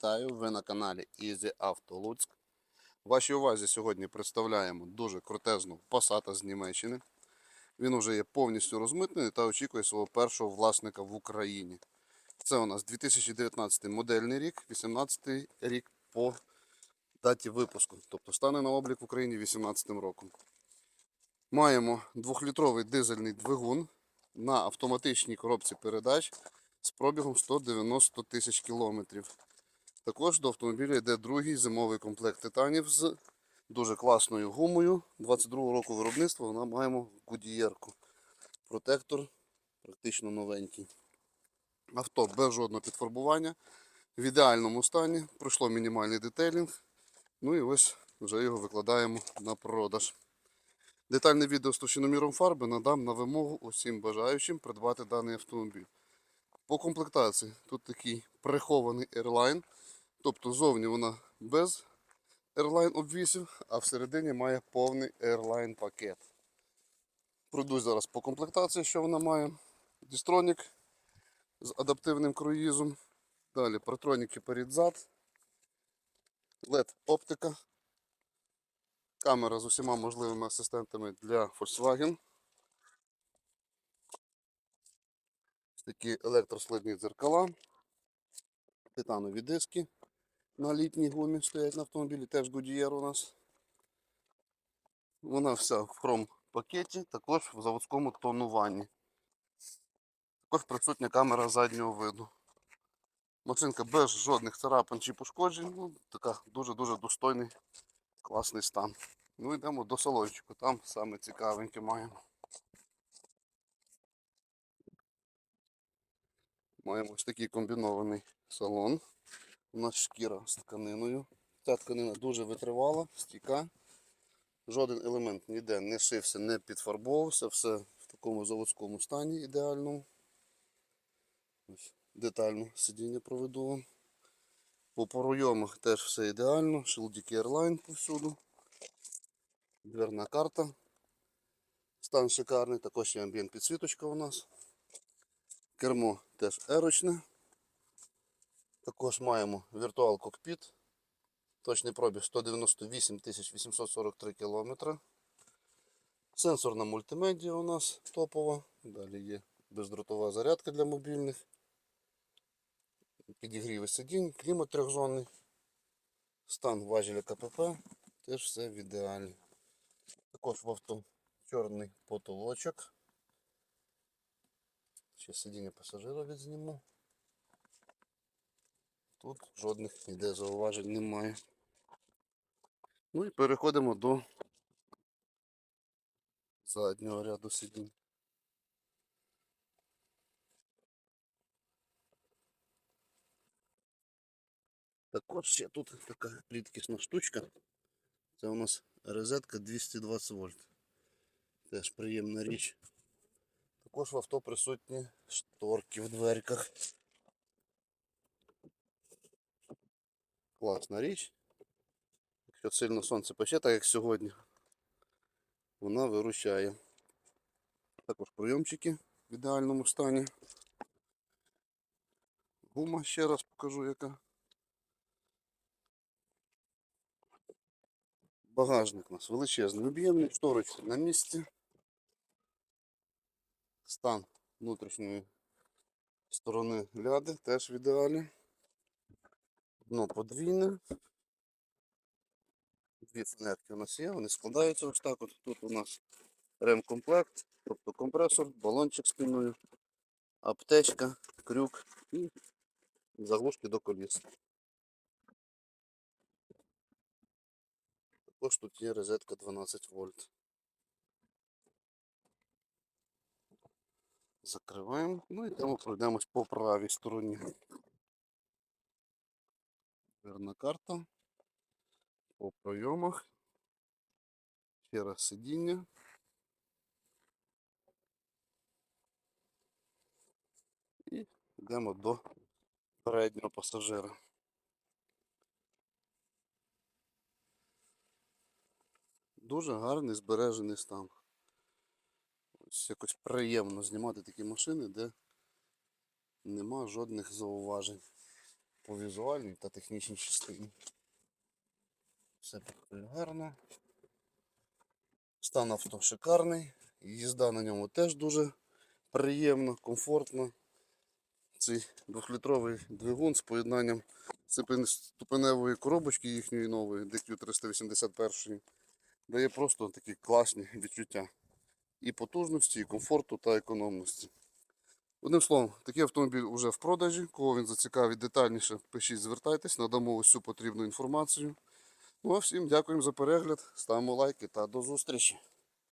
Вітаю! Ви на каналі Easy Auto Луцьк. Вашій увазі сьогодні представляємо дуже крутезну Passat з Німеччини. Він вже є повністю розмитнений та очікує свого першого власника в Україні. Це у нас 2019 модельний рік, 18 рік по даті випуску. Тобто стане на облік в Україні 18 роком. Маємо 2-літровий дизельний двигун на автоматичній коробці передач з пробігом 190 тисяч кілометрів. Також до автомобіля йде другий зимовий комплект титанів з дуже класною гумою. 22-го року виробництва вона маємо гудієрку. Протектор практично новенький. Авто без жодного підфарбування. В ідеальному стані. Пройшло мінімальний детейлінг. Ну і ось вже його викладаємо на продаж. Детальне відео з товщиноміром фарби надам на вимогу усім бажаючим придбати даний автомобіль. По комплектації тут такий прихований Airline. Тобто зовні вона без Airline обвісів, а всередині має повний Airline пакет. Пройдусь зараз по комплектації, що вона має. Дістронік з адаптивним круїзом. Далі протроніки перед-зад. LED оптика. Камера з усіма можливими асистентами для Volkswagen. Такі електрослидні дзеркала. Титанові диски на літній гумі стоять на автомобілі, теж Goodyear у нас. Вона вся в хром пакеті, також в заводському тонуванні. Також присутня камера заднього виду. Машинка без жодних царапин чи пошкоджень. Ну, така дуже-дуже достойний, класний стан. Ну йдемо до салончику, там саме цікавеньке маємо. Маємо ось такий комбінований салон. У нас шкіра з тканиною. Ця тканина дуже витривала, стійка. Жоден елемент ніде не шився, не підфарбовувався, все в такому заводському стані ідеальному. Детально сидіння проведу. По пройомах теж все ідеально. Шилдіки Airline повсюду. Дверна карта. Стан шикарний, також є амбієнт підсвіточка у нас. Кермо теж ерочне. Також маємо віртуал кокпіт. Точний пробіг 198 843 км. Сенсорна мультимедіа у нас топова. Далі є бездротова зарядка для мобільних. Підігріви сидінь, клімат трьохзонний. Стан важеля КПП. Теж все в ідеалі. Також в авто чорний потолочок. Ще сидіння пасажира відзніму. Тут жодних ніде зауважень немає. Ну і переходимо до заднього ряду сидінь. Також ще тут така рідкісна штучка. Це у нас розетка 220 вольт. Теж приємна річ. Також в авто присутні шторки в дверках. Класна річ. Якщо сильно сонце пече, так як сьогодні, вона виручає. Також прийомчики в ідеальному стані. Гума ще раз покажу яка. Багажник у нас величезний, об'ємний, шторочки на місці. Стан внутрішньої сторони ляди теж в ідеалі. Дно подвійне. Дві фанерки у нас є, вони складаються ось так. От тут у нас ремкомплект, тобто компресор, балончик спиною, аптечка, крюк і заглушки до коліс. Також тут є розетка 12 вольт. Закриваємо. Ну і тому пройдемось по правій стороні. Верна карта. По пройомах. Ще раз сидіння. І йдемо до переднього пасажира. Дуже гарний збережений стан. Ось якось приємно знімати такі машини, де нема жодних зауважень. По візуальній та технічній частині. Все гарно. Стан авто шикарний. Їзда на ньому теж дуже приємно, комфортно. Цей двохлітровий двигун з поєднанням ступеневої коробочки їхньої нової DQ381 дає просто такі класні відчуття і потужності, і комфорту та економності. Одним словом, такий автомобіль вже в продажі. Кого він зацікавить детальніше, пишіть, звертайтесь, надамо усю потрібну інформацію. Ну а всім дякуємо за перегляд, ставимо лайки та до зустрічі.